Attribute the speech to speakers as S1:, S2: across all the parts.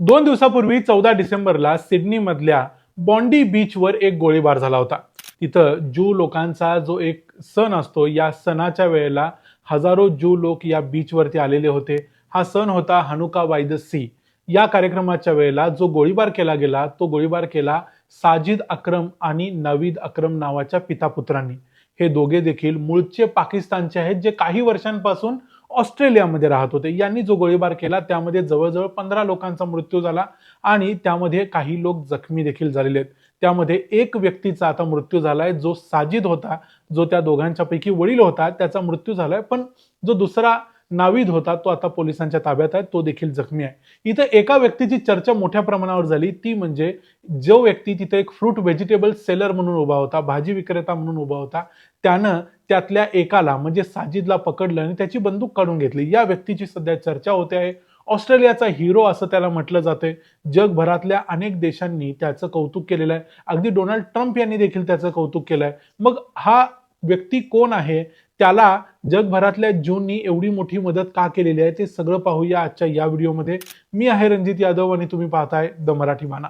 S1: दोन दिवसापूर्वी चौदा डिसेंबरला सिडनी मधल्या बॉन्डी बीचवर एक गोळीबार झाला होता. तिथं ज्यू लोकांचा जो एक सण असतो या सणाच्या वेळेला हजारो ज्यू लोक या बीचवरती आलेले होते. हा सण होता हनुका बाय द सी. या कार्यक्रमाच्या वेळेला जो गोळीबार केला गेला तो गोळीबार केला साजिद अक्रम आणि नवीद अक्रम नावाच्या पितापुत्रांनी. हे दोघे देखील मूळचे पाकिस्तानचे आहेत जे काही वर्षांपासून ऑस्ट्रेलियामध्ये राहत होते. यांनी जो गोळीबार केला त्यामध्ये जवळजवळ पंधरा लोकांचा मृत्यू झाला आणि त्यामध्ये काही लोक जखमी देखील झालेले आहेत. त्यामध्ये एक व्यक्तीचा आता मृत्यू झालाय जो साजिद होता जो त्या दोघांच्यापैकी वडील होता त्याचा मृत्यू झालाय. पण जो दुसरा नावीद होता तो आता पोलिसांच्या ताब्यात आहे तो देखील जखमी आहे. इथं एका व्यक्तीची चर्चा मोठ्या प्रमाणावर झाली. ती म्हणजे जो व्यक्ती तिथे एक फ्रूट व्हेजिटेबल सेलर म्हणून उभा होता भाजी विक्रेता म्हणून उभा होता त्यानं त्यातल्या एकाला म्हणजे साजिदला पकडलं आणि त्याची बंदूक काढून घेतली. या व्यक्तीची सध्या चर्चा होते आहे. ऑस्ट्रेलियाचा हिरो असं त्याला म्हटलं जाते जगभरातल्या अनेक देशांनी त्याचं कौतुक केलेलं आहे. अगदी डोनाल्ड ट्रम्प यांनी देखील त्याचं कौतुक केलं आहे मग हा व्यक्ती कोण आहे? त्याला जगभरातल्या जूननी एवढी मोठी मदत का केलेली आहे ते सगळं पाहूया आजच्या या व्हिडिओमध्ये. मी आहे रणजित यादव आणि तुम्ही पाहताय द मराठी माना.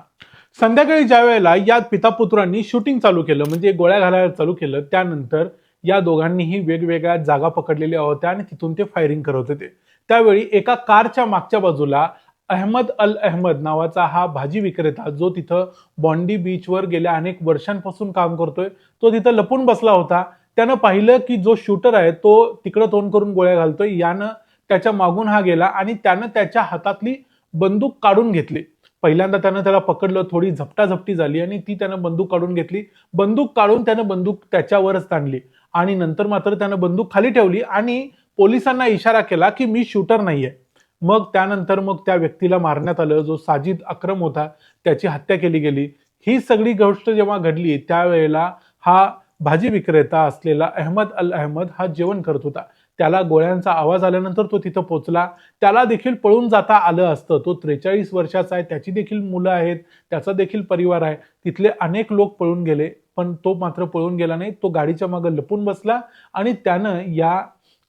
S1: संध्याकाळी ज्या वेळेला या पितापुत्रांनी शूटिंग चालू केलं म्हणजे गोळ्या घालायला चालू केलं त्यानंतर या दोघांनीही वेगवेगळ्या जागा पकडलेल्या होत्या आणि तिथून ते फायरिंग करत होते. त्यावेळी एका कारच्या मागच्या बाजूला अहमद अल अहमद नावाचा हा भाजी विक्रेता जो तिथं बॉन्डी बीचवर गेल्या अनेक वर्षांपासून काम करतोय तो तिथं लपून बसला होता. त्यानं पाहिलं की जो शूटर आहे तो तिकडं तोंड करून गोळ्या घालतोय. यानं त्याच्या मागून हा गेला आणि त्यानं त्याच्या हातातली बंदूक काढून घेतली. पहिल्यांदा त्यानं त्याला पकडलं थोडी झपटाझपटी झाली आणि ती त्यानं बंदूक काढून घेतली. बंदूक काढून त्यानं बंदूक त्याच्यावरच ताणली आणि नंतर मात्र त्यानं बंदूक खाली ठेवली आणि पोलिसांना इशारा केला की मी शूटर नाहीये. मग त्यानंतर मग त्या व्यक्तीला मारण्यात आलं. जो साजिद अक्रम होता त्याची हत्या केली गेली. ही सगळी गोष्ट जेव्हा घडली त्यावेळेला हा भाजी विक्रेता असलेला अहमद अल अहमद हा जेवण करत होता. त्याला गोळ्यांचा आवाज आल्यानंतर तो तिथं पोचला. त्याला देखील पळून जाता आलं असतं. तो त्रेचाळीस वर्षाचा आहे. त्याची देखील मुलं आहेत. त्याचा देखील परिवार आहे. तिथले अनेक लोक पळून गेले पण तो मात्र पळून गेला नाही. तो गाडीच्या मागे लपून बसला आणि त्यानं या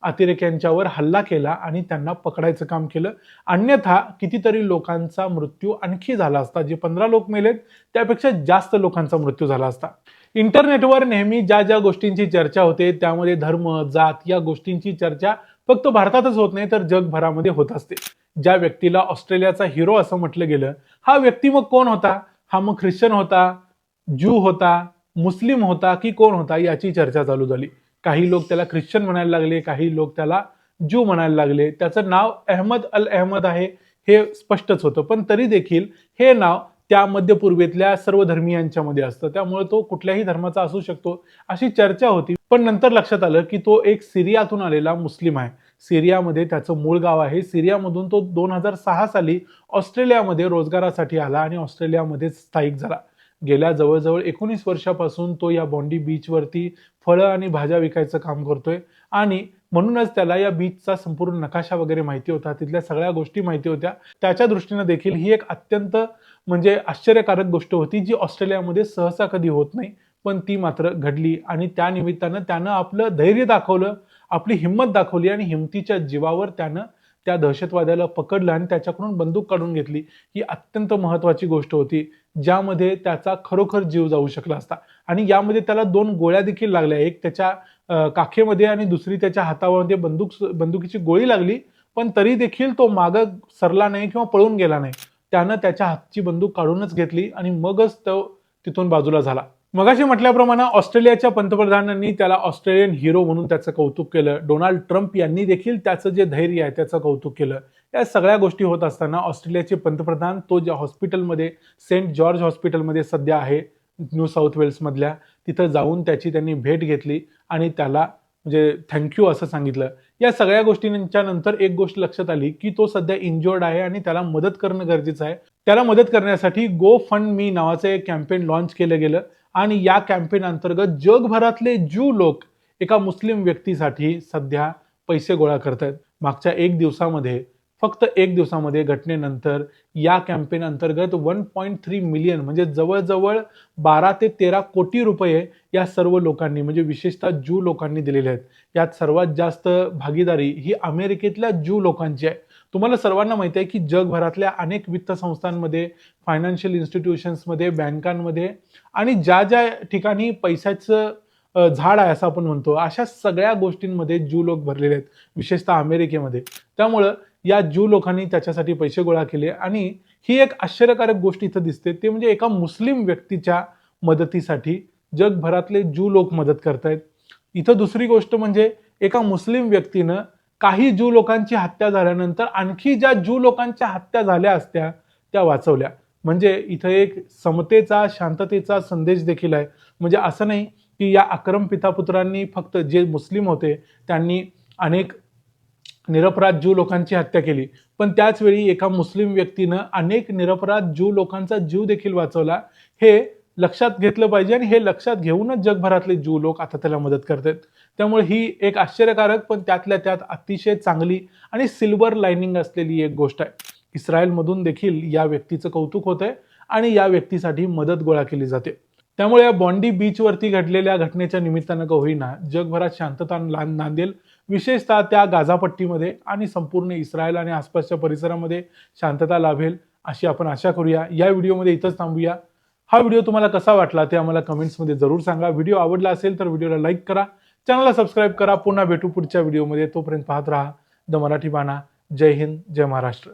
S1: अतिरेक्यांच्यावर हल्ला केला आणि त्यांना पकडायचं काम केलं. अन्यथा कितीतरी लोकांचा मृत्यू आणखी झाला असता. जे पंधरा लोक मेलेत त्यापेक्षा जास्त लोकांचा मृत्यू झाला असता. इंटरनेटवर नेहमी ज्या ज्या गोष्टींची चर्चा होते त्यामध्ये धर्म जात या गोष्टींची चर्चा फक्त भारतातच होत नाही तर जगभरामध्ये होत असते. ज्या व्यक्तीला ऑस्ट्रेलियाचा हिरो असं म्हटलं गेलं हा व्यक्ती मग कोण होता? हा मग ख्रिश्चन होता? ज्यू होता? मुस्लिम होता की कोण होता? याची चर्चा चालू झाली. काही लोक त्याला ख्रिश्चन म्हणायला लागले काही लोक त्याला ज्यू म्हणायला लागले. त्याचं नाव अहमद अल अहमद आहे हे स्पष्टच होतं. पण तरी देखील हे नाव त्या मध्य पूर्वेतल्या सर्व धर्मियांच्यामध्ये असतं. त्यामुळे तो कुठल्याही धर्माचा असू शकतो अशी चर्चा होती. पण नंतर लक्षात आलं की तो एक सिरियातून आलेला मुस्लिम आहे. सिरियामध्ये त्याचं मूळ गाव आहे. सिरियामधून तो दोन हजार सहा साली ऑस्ट्रेलियामध्ये रोजगारासाठी आला आणि ऑस्ट्रेलियामध्ये स्थायिक झाला. गेल्या जवळजवळ एकोणीस वर्षापासून तो या बॉन्डी बीचवरती फळं आणि भाज्या विकायचं काम करतोय. आणि म्हणूनच त्याला या बीचचा संपूर्ण नकाशा वगैरे माहिती होता तिथल्या सगळ्या गोष्टी माहिती होत्या. त्याच्या दृष्टीनं देखील ही एक अत्यंत म्हणजे आश्चर्यकारक गोष्ट होती जी ऑस्ट्रेलियामध्ये सहसा कधी होत नाही पण ती मात्र घडली आणि त्या निमित्तानं त्यानं आपलं धैर्य दाखवलं आपली हिंमत दाखवली आणि हिमतीच्या जीवावर त्यानं त्या दहशतवाद्याला पकडलं आणि त्याच्याकडून बंदूक काढून घेतली. ही अत्यंत महत्वाची गोष्ट होती. ज्यामध्ये त्याचा खरोखर जीव जाऊ शकला असता. आणि यामध्ये त्याला दोन गोळ्या देखील लागल्या. एक त्याच्या काखेमध्ये आणि दुसरी त्याच्या हातामध्ये बंदूक बंदुकीची गोळी लागली पण तरी देखील तो मागं सरला नाही किंवा पळून गेला नाही. त्यानं त्याच्या हातची बंदूक काढूनच घेतली आणि मगच तो तिथून बाजूला झाला. मगाशी म्हटल्याप्रमाणे ऑस्ट्रेलियाच्या पंतप्रधानांनी त्याला ऑस्ट्रेलियन हिरो म्हणून त्याचं कौतुक केलं. डोनाल्ड ट्रम्प यांनी देखील त्याचं जे धैर्य आहे त्याचं कौतुक केलं. या सगळ्या गोष्टी होत असताना ऑस्ट्रेलियाचे पंतप्रधान तो ज्या हॉस्पिटलमध्ये सेंट जॉर्ज हॉस्पिटलमध्ये सध्या आहे न्यू साऊथ वेल्समधल्या तिथं जाऊन त्याची त्यांनी भेट घेतली आणि त्याला म्हणजे थँक्यू असं सांगितलं. या सगळ्या गोष्टींच्या नंतर एक गोष्ट लक्षात आली की तो सध्या इंजोर्ड आहे आणि त्याला मदत करणं गरजेचं आहे. त्याला मदत करण्यासाठी गो फंड मी नावाचं एक कॅम्पेन लॉन्च केलं गेलं आणि या कॅम्पेन अंतर्गत जगभरातले ज्यू लोक एका मुस्लिम व्यक्तीसाठी सध्या पैसे गोळा करत आहेत मागच्या एक दिवसामध्ये फक्त एक दिवसामध्ये घटनेनंतर या कॅम्पेन अंतर्गत वन पॉईंट थ्री मिलियन म्हणजे जवळजवळ बारा ते तेरा कोटी रुपये या सर्व लोकांनी म्हणजे विशेषतः ज्यू लोकांनी दिलेले आहेत. यात सर्वात जास्त भागीदारी ही अमेरिकेतल्या ज्यू लोकांची आहे. तुम्हाला सर्वांना माहिती आहे की जगभरातल्या अनेक वित्त संस्थांमध्ये फायनान्शियल इन्स्टिट्यूशन्समध्ये बँकांमध्ये आणि ज्या ज्या ठिकाणी पैशाचं झाड आहे असं आपण म्हणतो अशा सगळ्या गोष्टींमध्ये ज्यू लोक भरलेले आहेत विशेषतः अमेरिकेमध्ये. त्यामुळं या ज्यू लोकांनी त्याच्यासाठी पैसे गोळा केले. आणि ही एक आश्चर्यकारक गोष्ट इथं दिसते. ते म्हणजे एका मुस्लिम व्यक्तीच्या मदतीसाठी जगभरातले ज्यू लोक मदत करतायत. इथं दुसरी गोष्ट म्हणजे एका मुस्लिम व्यक्तीनं काही ज्यू लोकांची हत्या झाल्यानंतर आणखी ज्या ज्यू लोकांच्या हत्या झाल्या असत्या त्या वाचवल्या. म्हणजे इथं एक समतेचा शांततेचा संदेश देखील आहे. म्हणजे असं नाही की या अक्रम पितापुत्रांनी फक्त जे मुस्लिम होते त्यांनी अनेक निरपराध ज्यू लोकांची हत्या केली. पण त्याचवेळी एका मुस्लिम व्यक्तीनं अनेक निरपराध ज्यू लोकांचा जीव देखील वाचवला. हे लक्षात घेतलं पाहिजे आणि हे लक्षात घेऊनच जगभरातले ज्यू लोक आता त्याला मदत करतात. त्यामुळे ही एक आश्चर्यकारक पण त्यातल्या त्यात अतिशय चांगली आणि सिल्वर लाइनिंग असलेली एक गोष्ट आहे. इस्रायलमधून देखील या व्यक्तीचं कौतुक होतंय आणि या व्यक्तीसाठी मदत गोळा केली जाते. त्यामुळे या बॉन्डी बीचवरती घडलेल्या घटनेच्या निमित्तानं का होईना जगभरात शांतता नांदेल. विशेषतः त्या गाझापट्टीमध्ये आणि संपूर्ण इस्रायल आणि आसपासच्या परिसरामध्ये शांतता लाभेल अशी आपण आशा करूया. या व्हिडिओमध्ये इथंच थांबूया. हा व्हिडिओ तुम्हाला कसा वाटला ते आम्हाला कमेंट्समध्ये जरूर सांगा. व्हिडिओ आवडला असेल तर व्हिडिओला लाईक करा. चॅनलला सबस्क्राईब करा. पुन्हा भेटू पुढच्या व्हिडिओमध्ये. तोपर्यंत पाहत राहा. द मराठी बाणा. जय हिंद. जय महाराष्ट्र.